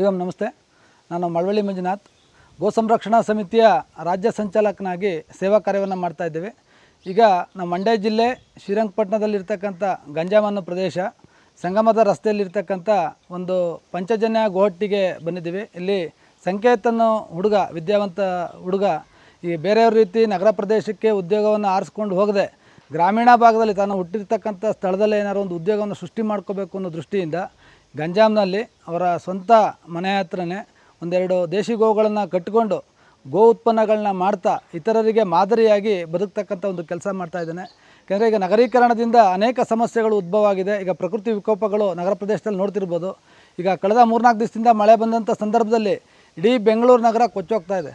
ಹರಿಯಂ ನಮಸ್ತೆ. ನಾನು ಮಳವಳ್ಳಿ ಮಂಜುನಾಥ್. ಗೋ ಸಂರಕ್ಷಣಾ ಸಮಿತಿಯ ರಾಜ್ಯ ಸಂಚಾಲಕನಾಗಿ ಸೇವಾ ಕಾರ್ಯವನ್ನು ಮಾಡ್ತಾ ಇದ್ದೇವೆ. ಈಗ ನಮ್ಮ ಮಂಡ್ಯ ಜಿಲ್ಲೆ ಶ್ರೀರಂಗಪಟ್ಟಣದಲ್ಲಿರ್ತಕ್ಕಂಥ ಗಂಜಾಮನ್ನು ಪ್ರದೇಶ, ಸಂಗಮದ ರಸ್ತೆಯಲ್ಲಿರ್ತಕ್ಕಂಥ ಒಂದು ಪಂಚಜನ್ಯ ಗೋಹಟ್ಟಿಗೆ ಬಂದಿದ್ದೀವಿ. ಇಲ್ಲಿ ಸಂಕೇತನ ಹುಡುಗ, ವಿದ್ಯಾವಂತ ಹುಡುಗ, ಈ ಬೇರೆಯವ್ರ ರೀತಿ ನಗರ ಪ್ರದೇಶಕ್ಕೆ ಉದ್ಯೋಗವನ್ನು ಆರಿಸ್ಕೊಂಡು ಹೋಗದೆ ಗ್ರಾಮೀಣ ಭಾಗದಲ್ಲಿ ತಾನು ಹುಟ್ಟಿರ್ತಕ್ಕಂಥ ಸ್ಥಳದಲ್ಲೇ ಏನಾದ್ರು ಒಂದು ಉದ್ಯೋಗವನ್ನು ಸೃಷ್ಟಿ ಮಾಡ್ಕೋಬೇಕು ಅನ್ನೋ ದೃಷ್ಟಿಯಿಂದ ಗಂಜಾಂನಲ್ಲಿ ಅವರ ಸ್ವಂತ ಮನೆ ಹತ್ರನೇ ಒಂದೆರಡು ದೇಶಿ ಗೋವುಗಳನ್ನು ಕಟ್ಟಿಕೊಂಡು ಗೋ ಉತ್ಪನ್ನಗಳನ್ನ ಮಾಡ್ತಾ ಇತರರಿಗೆ ಮಾದರಿಯಾಗಿ ಬದುಕ್ತಕ್ಕಂಥ ಒಂದು ಕೆಲಸ ಮಾಡ್ತಾ ಇದ್ದಾನೆ. ಯಾಕೆಂದರೆ ಈಗ ನಗರೀಕರಣದಿಂದ ಅನೇಕ ಸಮಸ್ಯೆಗಳು ಉದ್ಭವವಾಗಿದೆ ಈಗ ಪ್ರಕೃತಿ ವಿಕೋಪಗಳು ನಗರ ಪ್ರದೇಶದಲ್ಲಿ ನೋಡ್ತಿರ್ಬೋದು. ಈಗ ಕಳೆದ ಮೂರ್ನಾಲ್ಕು ದಿವಸದಿಂದ ಮಳೆ ಬಂದಂಥ ಸಂದರ್ಭದಲ್ಲಿ ಇಡೀ ಬೆಂಗಳೂರು ನಗರ ಕೊಚ್ಚೋಗ್ತಾ ಇದೆ.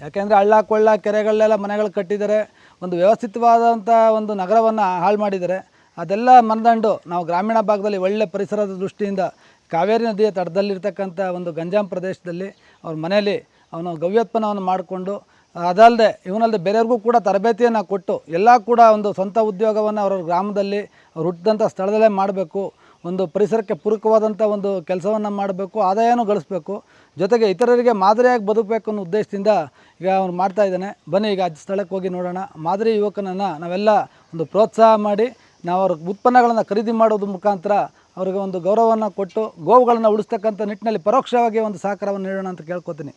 ಯಾಕೆಂದರೆ ಹಳ್ಳ, ಕೊಳ್ಳ ಕೆರೆಗಳನ್ನೆಲ್ಲ ಮನೆಗಳು ಕಟ್ಟಿದ್ದಾರೆ. ಒಂದು ವ್ಯವಸ್ಥಿತವಾದಂಥ ಒಂದು ನಗರವನ್ನು ಹಾಳು ಮಾಡಿದ್ದಾರೆ. ಅದೆಲ್ಲ ಮನದಂಡು ನಾವು ಗ್ರಾಮೀಣ ಭಾಗದಲ್ಲಿ ಒಳ್ಳೆ ಪರಿಸರದ ದೃಷ್ಟಿಯಿಂದ ಕಾವೇರಿ ನದಿಯ ತಡದಲ್ಲಿರ್ತಕ್ಕಂಥ ಒಂದು ಗಂಜಾಂ ಪ್ರದೇಶದಲ್ಲಿ ಅವ್ರ ಮನೆಯಲ್ಲಿ ಅವನು ಗವ್ಯೋತ್ಪನ್ನವನ್ನು ಮಾಡಿಕೊಂಡು ಅದಲ್ಲದೆ ಇವನಲ್ಲದೆ ಬೇರೆಯವ್ರಿಗೂ ಕೂಡ ತರಬೇತಿಯನ್ನು ಕೊಟ್ಟು, ಎಲ್ಲ ಕೂಡ ಒಂದು ಸ್ವಂತ ಉದ್ಯೋಗವನ್ನು ಅವರ ಗ್ರಾಮದಲ್ಲಿ ಅವ್ರು ಹುಟ್ಟಿದಂಥ ಸ್ಥಳದಲ್ಲೇ ಮಾಡಬೇಕು, ಒಂದು ಪರಿಸರಕ್ಕೆ ಪೂರಕವಾದಂಥ ಒಂದು ಕೆಲಸವನ್ನು ಮಾಡಬೇಕು, ಆದಾಯನೂ ಗಳಿಸ್ಬೇಕು, ಜೊತೆಗೆ ಇತರರಿಗೆ ಮಾದರಿಯಾಗಿ ಬದುಕಬೇಕು ಅನ್ನೋ ಉದ್ದೇಶದಿಂದ ಈಗ ಅವನು ಮಾಡ್ತಾ ಇದ್ದಾನೆ. ಬನ್ನಿ ಈಗ ಅಜ್ಜ ಸ್ಥಳಕ್ಕೆ ಹೋಗಿ ನೋಡೋಣ. ಮಾದರಿ ಯುವಕನನ್ನು ನಾವೆಲ್ಲ ಒಂದು ಪ್ರೋತ್ಸಾಹ ಮಾಡಿ ನಾವು ಅವ್ರ ಉತ್ಪನ್ನಗಳನ್ನು ಖರೀದಿ ಮಾಡೋದ್ರ ಮುಖಾಂತರ ಅವರಿಗೆ ಒಂದು ಗೌರವವನ್ನು ಕೊಟ್ಟು ಗೋವುಗಳನ್ನು ಉಳಿಸ್ತಕ್ಕಂಥ ನಿಟ್ಟಿನಲ್ಲಿ ಪರೋಕ್ಷವಾಗಿ ಒಂದು ಸಹಕಾರವನ್ನು ನೀಡೋಣ ಅಂತ ಕೇಳ್ಕೊತೀನಿ.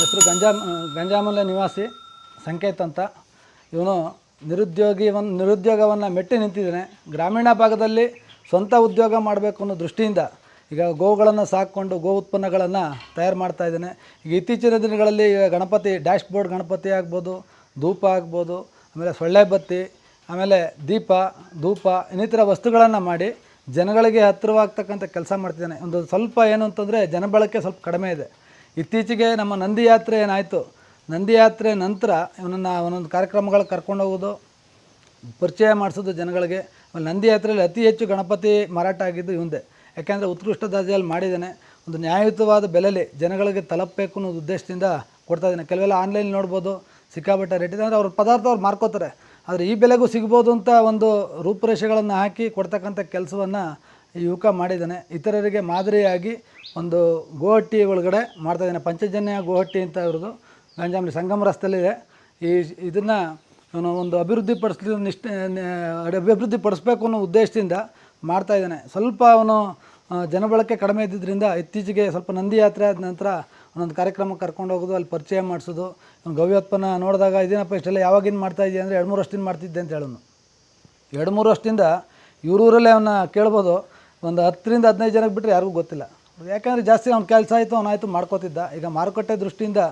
ಹೆಸರು ಗಂಜಾಮ್ ಗಂಜಾಮಲ್ಲೆ ನಿವಾಸಿ ಸಂಕೇತ್ ಅಂತ. ಇವನು ನಿರುದ್ಯೋಗಿವನ್ನು ನಿರುದ್ಯೋಗವನ್ನು ಮೆಟ್ಟಿ ನಿಂತಿದ್ದಾನೆ. ಗ್ರಾಮೀಣ ಭಾಗದಲ್ಲಿ ಸ್ವಂತ ಉದ್ಯೋಗ ಮಾಡಬೇಕು ಅನ್ನೋ ದೃಷ್ಟಿಯಿಂದ ಈಗ ಗೋವುಗಳನ್ನು ಸಾಕ್ಕೊಂಡು ಗೋ ಉತ್ಪನ್ನಗಳನ್ನು ತಯಾರು ಮಾಡ್ತಾ ಇದ್ದೇನೆ. ಈಗ ಇತ್ತೀಚಿನ ದಿನಗಳಲ್ಲಿ ಈಗ ಗಣಪತಿ ಡ್ಯಾಶ್ ಬೋರ್ಡ್ ಗಣಪತಿ ಆಗ್ಬೋದು, ಧೂಪ ಆಗ್ಬೋದು, ಆಮೇಲೆ ಸೊಳ್ಳೆ ಬತ್ತಿ, ಆಮೇಲೆ ದೀಪ, ಧೂಪ, ಇನ್ನಿತರ ವಸ್ತುಗಳನ್ನು ಮಾಡಿ ಜನಗಳಿಗೆ ಹತ್ತಿರವಾಗ್ತಕ್ಕಂಥ ಕೆಲಸ ಮಾಡ್ತಿದ್ದಾನೆ. ಒಂದು ಸ್ವಲ್ಪ ಏನು ಅಂತಂದರೆ ಜನಬಳಕೆ ಸ್ವಲ್ಪ ಕಡಿಮೆ ಇದೆ. ಇತ್ತೀಚೆಗೆ ನಮ್ಮ ನಂದಿ ಯಾತ್ರೆ ಏನಾಯಿತು? ನಂದಿ ಯಾತ್ರೆ ನಂತರ ಇವನನ್ನು ಒಂದೊಂದು ಕಾರ್ಯಕ್ರಮಗಳು ಕರ್ಕೊಂಡು ಹೋಗೋದು, ಪರಿಚಯ ಮಾಡಿಸೋದು ಜನಗಳಿಗೆ. ನಂದಿ ಯಾತ್ರೆಯಲ್ಲಿ ಅತಿ ಹೆಚ್ಚು ಗಣಪತಿ ಮಾರಾಟ ಆಗಿದ್ದು ಇವಂದೆ. ಯಾಕೆಂದರೆ ಉತ್ಕೃಷ್ಟ ದರ್ಜೆಯಲ್ಲಿ ಮಾಡಿದ್ದಾನೆ. ಒಂದು ನ್ಯಾಯಯುತವಾದ ಬೆಲೆಯಲ್ಲಿ ಜನಗಳಿಗೆ ತಲುಪಬೇಕು ಅನ್ನೋ ಉದ್ದೇಶದಿಂದ ಕೊಡ್ತಾ ಇದ್ದಾನೆ. ಕೆಲವೆಲ್ಲ ಆನ್ಲೈನ್ ನೋಡ್ಬೋದು, ಸಿಕ್ಕಾಪಟ್ಟೆ ರೇಟ್ ಇದೆ. ಅಂದರೆ ಅವ್ರ ಪದಾರ್ಥ ಅವ್ರು ಮಾರ್ಕೋತಾರೆ. ಆದರೆ ಈ ಬೆಲೆಗೂ ಸಿಗ್ಬೋದು ಅಂತ ಒಂದು ರೂಪುರೇಷೆಗಳನ್ನು ಹಾಕಿ ಕೊಡ್ತಕ್ಕಂಥ ಕೆಲಸವನ್ನು ಯುವಕ ಮಾಡಿದ್ದಾನೆ. ಇತರರಿಗೆ ಮಾದರಿಯಾಗಿ ಒಂದು ಗೋಹಟ್ಟಿ ಒಳಗಡೆ ಮಾಡ್ತಾಯಿದ್ದಾನೆ ಪಂಚಜನ್ಯ ಗೋಹಟ್ಟಿ ಅಂತ ಇವ್ರದ್ದು ಗಂಜಾಮಿ ಸಂಗಮ ರಸ್ತೆಯಲ್ಲಿದೆ. ಈ ಇದನ್ನು ಒಂದು ಅಭಿವೃದ್ಧಿ ಪಡಿಸ್ಲಿ ನಿಷ್ಠ ಅಭಿವೃದ್ಧಿ ಪಡಿಸ್ಬೇಕು ಅನ್ನೋ ಉದ್ದೇಶದಿಂದ ಮಾಡ್ತಾ ಇದ್ದಾನೆ. ಸ್ವಲ್ಪ ಅವನು ಜನಬಳಕೆ ಕಡಿಮೆ ಇದ್ದಿದ್ದರಿಂದ ಇತ್ತೀಚೆಗೆ ಸ್ವಲ್ಪ ನಂದಿ ಯಾತ್ರೆ ಆದ ನಂತರ ಒಂದೊಂದು ಕಾರ್ಯಕ್ರಮ ಕರ್ಕೊಂಡು ಹೋಗೋದು, ಅಲ್ಲಿ ಪರಿಚಯ ಮಾಡಿಸೋದು ಗವ್ಯೋತ್ಪನ್ನ ನೋಡಿದಾಗ ಇದೇನಪ್ಪ ಇಷ್ಟೆಲ್ಲ ಯಾವಾಗಿಂದ ಮಾಡ್ತಾ ಇದೆಯಾ ಅಂದರೆ ಎರಡು ಮೂರು ವರ್ಷದಿಂದ ಮಾಡ್ತಿದ್ದೆ ಅಂತ ಹೇಳೋನು. ಎರಡು ಮೂರು ವರ್ಷದಿಂದ ಇವರೂರಲ್ಲೇ ಅವನ್ನ ಕೇಳ್ಬೋದು, ಒಂದು ಹತ್ತರಿಂದ ಹದಿನೈದು ಜನಕ್ಕೆ ಬಿಟ್ಟರೆ ಯಾರಿಗೂ ಗೊತ್ತಿಲ್ಲ. ಯಾಕಂದರೆ ಜಾಸ್ತಿ ಅವ್ನ ಕೆಲಸ ಆಯಿತು ಅವನಾಯಿತು ಮಾಡ್ಕೋತಿದ್ದ. ಈಗ ಮಾರುಕಟ್ಟೆ ದೃಷ್ಟಿಯಿಂದ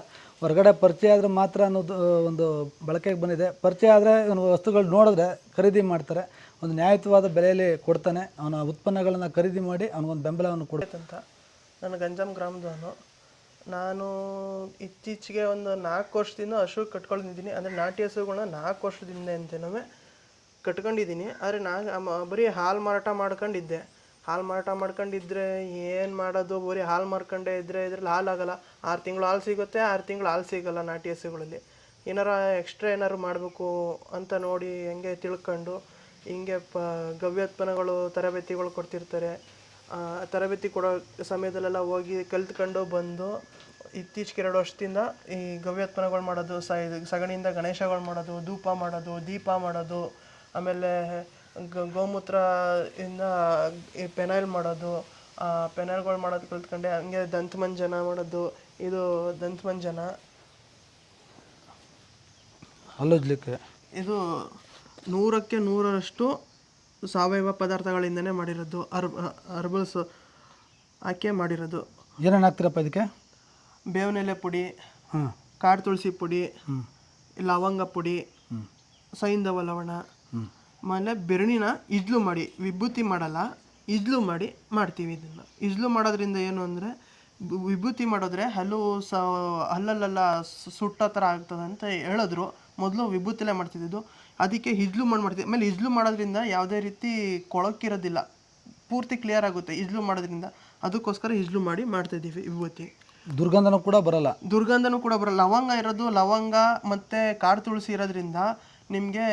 ಹೊರಗಡೆ ಪರಿಚಯ ಆದರೆ ಮಾತ್ರ ಅನ್ನೋದು ಒಂದು ಬಳಕೆಗೆ ಬಂದಿದೆ. ಪರಿಚಯ ಆದರೆ ವಸ್ತುಗಳು ನೋಡಿದ್ರೆ ಖರೀದಿ ಮಾಡ್ತಾರೆ. ಒಂದು ನ್ಯಾಯಯುತವಾದ ಬೆಲೆಯಲ್ಲಿ ಕೊಡ್ತಾನೆ. ಅವನ ಉತ್ಪನ್ನಗಳನ್ನು ಖರೀದಿ ಮಾಡಿ ಅವನಿಗೊಂದು ಬೆಂಬಲವನ್ನು ಕೊಡುತ್ತೆ ಅಂತ ನಾನು ಗಂಜಾಮ್ ಗ್ರಾಮದವನು ನಾನು ಇತ್ತೀಚೆಗೆ ಒಂದು ನಾಲ್ಕು ವರ್ಷದಿಂದ ಹಸು ಕಟ್ಕೊಂಡಿದ್ದೀನಿ ಅಂದರೆ ನಾಟಿ ಹಸುಗಳನ್ನ ನಾಲ್ಕು ವರ್ಷದಿಂದ ಅಂತೇನೊಮ್ಮೆ ಕಟ್ಕೊಂಡಿದ್ದೀನಿ. ಆದರೆ ನಾನು ಬರೀ ಹಾಲು ಮಾರಾಟ ಮಾಡ್ಕೊಂಡಿದ್ದೆ. ಹಾಲು ಮಾರಾಟ ಮಾಡ್ಕೊಂಡಿದ್ರೆ ಏನು ಮಾಡೋದು? ಬರೀ ಹಾಲು ಮಾರ್ಕೊಂಡೇ ಇದ್ದರೆ ಇದ್ರಲ್ಲಿ ಹಾಲು ಆಗಲ್ಲ. ಆರು ತಿಂಗಳು ಹಾಲು ಸಿಗುತ್ತೆ, ಆರು ತಿಂಗಳು ಹಾಲು ಸಿಗೋಲ್ಲ ನಾಟಿ ಹಸುಗಳಲ್ಲಿ. ಏನಾರ ಎಕ್ಸ್ಟ್ರಾ ಏನಾರು ಮಾಡಬೇಕು ಅಂತ ನೋಡಿ ಹೆಂಗೆ ತಿಳ್ಕೊಂಡು ಹಿಂಗೆ ಪ ಗವ್ಯೋತ್ಪನ್ನಗಳು ತರಬೇತಿಗಳು ಕೊಡ್ತಿರ್ತಾರೆ. ತರಬೇತಿ ಕೊಡೋ ಸಮಯದಲ್ಲೆಲ್ಲ ಹೋಗಿ ಕಲ್ತ್ಕೊಂಡು ಬಂದು ಇತ್ತೀಚೆಗೆ ಎರಡು ವರ್ಷದಿಂದ ಈ ಗವ್ಯೋತ್ಪನ್ನಗಳು ಮಾಡೋದು ಸ ಇದು ಸಗಣಿಯಿಂದ ಗಣೇಶಗಳು ಮಾಡೋದು ಧೂಪ ಮಾಡೋದು ದೀಪ ಮಾಡೋದು ಆಮೇಲೆ ಗ- ಗೋಮೂತ್ರ ಇಂದ ಈ ಪೆನಾಯ್ಲ್ ಮಾಡೋದು ಪೆನಾಯ್ಲ್ಗಳು ಮಾಡೋದು ಕಲ್ತ್ಕೊಂಡೆ. ಹಂಗೆ ದಂತಮಂಜನ ಮಾಡೋದು. ಇದು ದಂತಮಂಜನ ಹಲ್ಲುಜ್ಲಿಕ್ಕೆ. ಇದು ನೂರಕ್ಕೆ ನೂರರಷ್ಟು ಸಾವಯವ ಪದಾರ್ಥಗಳಿಂದನೇ ಮಾಡಿರೋದು ಅರ್ಬ್ ಅರ್ಬಲ್ಸ್ ಹಾಕಿ ಮಾಡಿರೋದು. ಏನೇನು ಹಾಕ್ತೀರಪ್ಪ ಇದಕ್ಕೆ? ಬೇವಿನೆಲೆ ಪುಡಿ ಹಾಂ. ಕಾಡು ತುಳಸಿ ಪುಡಿ ಹ್ಞೂ ಲವಂಗ ಪುಡಿ ಸೈಂಧವ ಲವಣ ಆಮೇಲೆ ಬೆರಣಿನ ಇಜ್ಲು ಮಾಡಿ ವಿಭೂತಿ ಮಾಡಲ್ಲ ಇಜ್ಲು ಮಾಡಿ ಮಾಡ್ತೀವಿ ಇದನ್ನು. ಇಜ್ಲು ಮಾಡೋದ್ರಿಂದ ಏನು ಅಂದರೆ ವಿಭೂತಿ ಮಾಡಿದ್ರೆ ಹಲ್ಲು ಸ ಹಲ್ಲಲ್ಲೆಲ್ಲ ಸುಟ್ಟೋ ಥರ ಆಗ್ತದೆ ಅಂತ ಹೇಳಿದ್ರು. ಮೊದಲು ವಿಭೂತಿಲೇ ಮಾಡ್ತಿದ್ದು ಅದಕ್ಕೆ ಇಜ್ಲು ಮಾಡಿ ಮಾಡ್ತೀವಿ ಆಮೇಲೆ ಇಜ್ಲು ಮಾಡೋದ್ರಿಂದ ಯಾವುದೇ ರೀತಿ ಕೊಳಕಿರೋದಿಲ್ಲ. ಪೂರ್ತಿ ಕ್ಲಿಯರ್ ಆಗುತ್ತೆ ಇಜ್ಲು ಮಾಡೋದ್ರಿಂದ. ಅದಕ್ಕೋಸ್ಕರ ಇಜ್ಲು ಮಾಡಿ ಮಾಡ್ತಾಯಿದ್ದೀವಿ ವಿಭೂತಿ ದುರ್ಗಂಧನೂ ಕೂಡ ಬರಲ್ಲ. ದುರ್ಗಂಧನೂ ಕೂಡ ಬರಲ್ಲ. ಲವಂಗ ಇರೋದು ಲವಂಗ ಮತ್ತು ಕಾಡು ತುಳಸಿ ಇರೋದ್ರಿಂದ ನಿಮಗೆ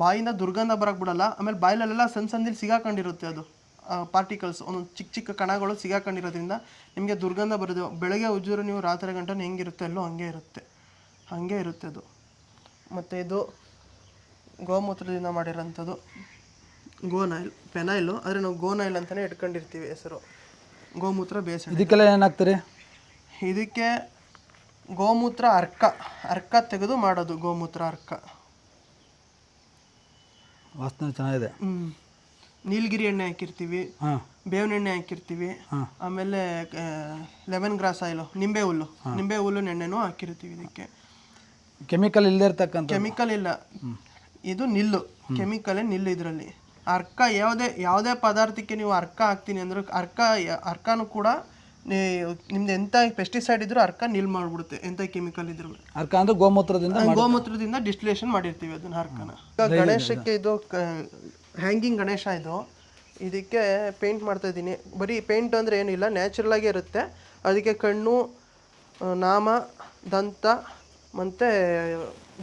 ಬಾಯಿಂದ ದುರ್ಗಂಧ ಬರಕ್ಕೆ ಬಿಡಲ್ಲ. ಆಮೇಲೆ ಬಾಯಲ್ಲೆಲ್ಲ ಸಣ್ಣ ಸಣ್ಣದಲ್ಲಿ ಸಿಗಾಕೊಂಡಿರುತ್ತೆ ಅದು. ಪಾರ್ಟಿಕಲ್ಸ್ ಒಂದೊಂದು ಚಿಕ್ಕ ಚಿಕ್ಕ ಕಣಗಳು ಸಿಗಾಕೊಂಡಿರೋದ್ರಿಂದ ನಿಮಗೆ ದುರ್ಗಂಧ ಬರೋದು. ಬೆಳಗ್ಗೆ ಉಜ್ಜೂರು ನೀವು ರಾತ್ರಿ ಗಂಟೆ ಹೆಂಗಿರುತ್ತೆ ಅಲ್ಲೋ ಹಂಗೆ ಇರುತ್ತೆ. ಹಾಗೆ ಇರುತ್ತೆ ಅದು. ಮತ್ತು ಇದು ಗೋಮೂತ್ರದಿಂದ ಮಾಡಿರೋಂಥದ್ದು. ಗೋನಾಯ್ಲ್ ಪೆನಾಯ್ಲು ಆದರೆ ನಾವು ಗೋನಾಯ್ಲ್ ಅಂತಲೇ ಇಟ್ಕೊಂಡಿರ್ತೀವಿ ಹೆಸರು. ಗೋಮೂತ್ರ ಬೇಸ ಇದಕ್ಕೆಲ್ಲ ಏನಾಗ್ತಾರೆ? ಇದಕ್ಕೆ ಗೋಮೂತ್ರ ಅರ್ಕ ಅರ್ಕ ತೆಗೆದು ಮಾಡೋದು ಗೋಮೂತ್ರ ಅರ್ಕ. ವಾಸನೆ ಚೆನ್ನಾಗಿದೆ. ಹ್ಞೂ ನೀಲಗಿರಿ ಎಣ್ಣೆ ಹಾಕಿರ್ತೀವಿ ಹಾಂ. ಬೇವಿನ ಎಣ್ಣೆ ಹಾಕಿರ್ತೀವಿ ಆಮೇಲೆ ಲೆಮನ್ ಗ್ರಾಸ್ ಆಯಿಲು ನಿಂಬೆ ಹುಲ್ಲು. ನಿಂಬೆ ಹುಲ್ಲು ಎಣ್ಣೆನೂ ಹಾಕಿರ್ತೀವಿ ಇದಕ್ಕೆ. ಕೆಮಿಕಲ್ ಇಲ್ಲದೆ ಇರ್ತಕ್ಕಂಥ ಕೆಮಿಕಲ್ ಇಲ್ಲ. ಇದು ನಿಲ್ಲು. ಕೆಮಿಕಲೇ ನಿಲ್ಲು ಇದರಲ್ಲಿ. ಅರ್ಕ ಯಾವುದೇ ಯಾವುದೇ ಪದಾರ್ಥಕ್ಕೆ ನೀವು ಅರ್ಕ ಹಾಕ್ತೀನಿ ಅಂದ್ರೆ ಅರ್ಕ ಅರ್ಕನೂ ಕೂಡ ನಿಮ್ದು ಎಂಥ ಪೆಸ್ಟಿಸೈಡ್ ಇದ್ರೂ ಅರ್ಕ ನಿಲ್ ಮಾಡ್ಬಿಡುತ್ತೆ ಎಂಥ ಕೆಮಿಕಲ್ ಇದ್ರೂ. ಅರ್ಕ ಅಂದ್ರೆ ಗೋಮೂತ್ರದಿಂದ ಗೋಮೂತ್ರದಿಂದ ಡಿಸ್ಟಿಲೇಷನ್ ಮಾಡಿರ್ತೀವಿ ಅದನ್ನ ಅರ್ಕನ. ಗಣೇಶಕ್ಕೆ ಇದು ಹ್ಯಾಂಗಿಂಗ್ ಗಣೇಶ ಇದು. ಇದಕ್ಕೆ ಪೇಂಟ್ ಮಾಡ್ತಾ ಇದ್ದೀನಿ. ಬರೀ ಪೇಂಟ್ ಅಂದರೆ ಏನಿಲ್ಲ ನ್ಯಾಚುರಲ್ ಆಗಿ ಇರುತ್ತೆ. ಅದಕ್ಕೆ ಕಣ್ಣು ನಾಮ ದಂತ ಮತ್ತು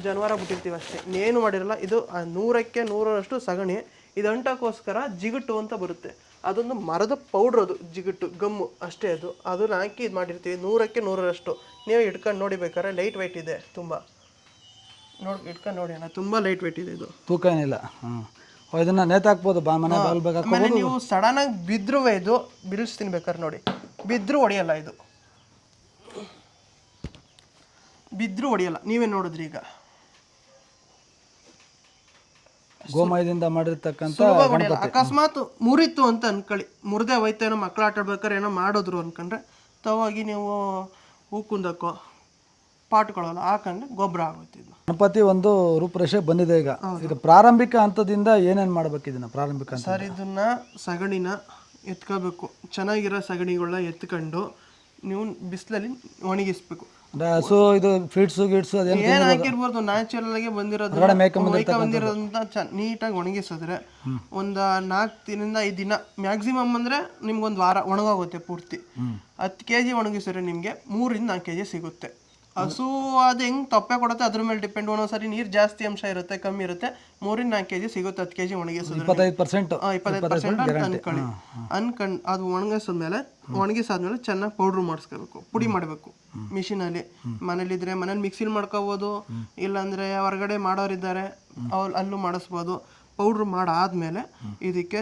ಜಾನುವಾರ ಬಿಟ್ಟಿರ್ತೀವಿ ಅಷ್ಟೇ. ಇನ್ನೇನು ಮಾಡಿರಲ್ಲ ಇದು ನೂರಕ್ಕೆ ನೂರರಷ್ಟು ಸಗಣಿ ಇದು ಅಂಟಕ್ಕೋಸ್ಕರ ಜಿಗುಟು ಅಂತ ಬರುತ್ತೆ. ಅದೊಂದು ಮರದ ಪೌಡ್ರ್ ಅದು ಜಿಗುಟು ಗಮ್ಮು ಅಷ್ಟೇ ಅದು. ಅದನ್ನ ಹಾಕಿ ಇದು ಮಾಡಿರ್ತೀವಿ ನೂರಕ್ಕೆ ನೂರರಷ್ಟು. ನೀವು ಇಟ್ಕೊಂಡು ನೋಡಿ ಬೇಕಾದ್ರೆ ಲೈಟ್ ವೆಯ್ಟ್ ಇದೆ ತುಂಬ. ನೋಡಿ ಇಟ್ಕೊಂಡು ನೋಡಿ ಅಣ್ಣ ತುಂಬ ಲೈಟ್ ವೆಯ್ಟ್ ಇದೆ ಇದು. ತೂಕ ಏನಿಲ್ಲ ಹಾಂ ಇದನ್ನು ನೇತಾಕ್ಬೋದು ಬಾ ಮನೆ ಆಮೇಲೆ ನೀವು ಸಡನ್ನಾಗಿ ಬಿದ್ದರೂ ಇದು ಬಿಡಿಸ್ತೀನಿ ತಿನ್ಬೇಕಾದ್ರೆ ನೋಡಿ. ಬಿದ್ದರೂ ಹೊಡೆಯಲ್ಲ ಇದು. ಬಿದ್ದರೂ ಹೊಡೆಯಲ್ಲ ನೀವೇ ನೋಡಿದ್ರಿ ಈಗ ಗೋಮಯದಿಂದ ಮಾಡಿರ್ತಕ್ಕಂಥ ಸುಲಭ ಹೊಡೆಯಲ್ಲ ಅಕಸ್ಮಾತ್ ಮುರಿತು ಅಂತ ಅನ್ಕೊಳ್ಳಿ. ಮುರಿದೇ ಹೋಯ್ತೇನೋ ಏನೋ ಮಕ್ಳು ಆಟ ಆಡ್ಬೇಕಾದ್ರೆ ಏನೋ ಮಾಡಿದ್ರು ಅನ್ಕೊಂಡ್ರೆ ತವಾಗಿ ನೀವು ಹೂಕುಂದಕ್ಕೋ ಪಾಟ್ಗಳಲ್ಲ ಹಾಕೊಂಡ್ರೆ ಗೊಬ್ಬರ ಇದು. ಗಣಪತಿ ಒಂದು ರೂಪರೇಷೆ ಬಂದಿದೆ ಈಗ. ಈಗ ಪ್ರಾರಂಭಿಕ ಹಂತದಿಂದ ಏನೇನು ಮಾಡ್ಬೇಕು ಇದನ್ನ ಪ್ರಾರಂಭಿಕ ಹಂತ ಸರ್ ಇದನ್ನ ಸಗಣಿನ ಎತ್ಕೋಬೇಕು. ಚೆನ್ನಾಗಿರೋ ಸಗಣಿಗಳನ್ನ ಎತ್ಕೊಂಡು ನೀವು ಬಿಸಿಲಲ್ಲಿ ಒಣಗಿಸ್ಬೇಕು. ಹಸು ಇದು ಫೀಡ್ಸು ಗಿಡ್ಸು ಅದೇನು ಏನ್ ಹಾಕಿರ್ಬೋದು? ನ್ಯಾಚುರಲ್ ಆಗಿ ಬಂದಿರೋದು ಮೈಕ ಬಂದಿರೋದಂತ ಚ ನೀಟಾಗಿ ಒಣಗಿಸಿದ್ರೆ ಒಂದ ನಾಲ್ಕು ದಿನದಿಂದ ಐದು ದಿನ ಮ್ಯಾಕ್ಸಿಮಮ್ ಅಂದ್ರೆ ನಿಮ್ಗೊಂದು ವಾರ ಒಣಗೋಗುತ್ತೆ ಪೂರ್ತಿ. ಹತ್ತು ಕೆ ಜಿ ಒಣಗಿಸಿದ್ರೆ ನಿಮ್ಗೆ ಮೂರಿಂದ ನಾಲ್ಕು ಕೆ ಜಿ ಸಿಗುತ್ತೆ. ಹಸು ಅದು ಹೆಂಗ್ ತಪ್ಪೆ ಕೊಡುತ್ತೆ? ಅದ್ರ ಮೇಲೆ ಡಿಪೆಂಡ್ ಒಂದೊಂದ್ಸರಿ ನೀರ್ ಜಾಸ್ತಿ ಅಂಶ ಇರುತ್ತೆ ಕಮ್ಮಿ ಇರುತ್ತೆ. ಮೂರಿಂದ ನಾಲ್ಕು ಕೆಜಿ ಸಿಗುತ್ತೆ ಹತ್ತು ಕೆಜಿ ಒಣಗಿಸಿದ್ರೆ ಇಪ್ಪತ್ತೈದು ಪರ್ಸೆಂಟ್ ಇಪ್ಪತ್ತೈದು ಪರ್ಸೆಂಟ್ ಅಂತ ಅನ್ಕೊಳ್ಳಿ. ಅನ್ಕೊಂಡ್ ಅದು ಒಣಗಿಸಿದ್ಮೇಲೆ ಒಣಗಿಸಾದ್ಮೇಲೆ ಚೆನ್ನಾಗಿ ಪೌಡ್ರ್ ಮಾಡಿಸ್ಕೋಬೇಕು ಪುಡಿ ಮಾಡಬೇಕು. ಮಿಷಿನಲ್ಲಿ. ಮನೇಲಿದ್ರೆ ಮನೇಲಿ ಮಿಕ್ಸಿಲಿ ಮಾಡ್ಕೋಬೋದು ಇಲ್ಲಾಂದ್ರೆ ಹೊರಗಡೆ ಮಾಡೋರಿದ್ದಾರೆ ಅವ್ರು ಅಲ್ಲೂ ಮಾಡಿಸ್ಬೋದು. ಪೌಡ್ರ್ ಮಾಡಾದ್ಮೇಲೆ ಇದಕ್ಕೆ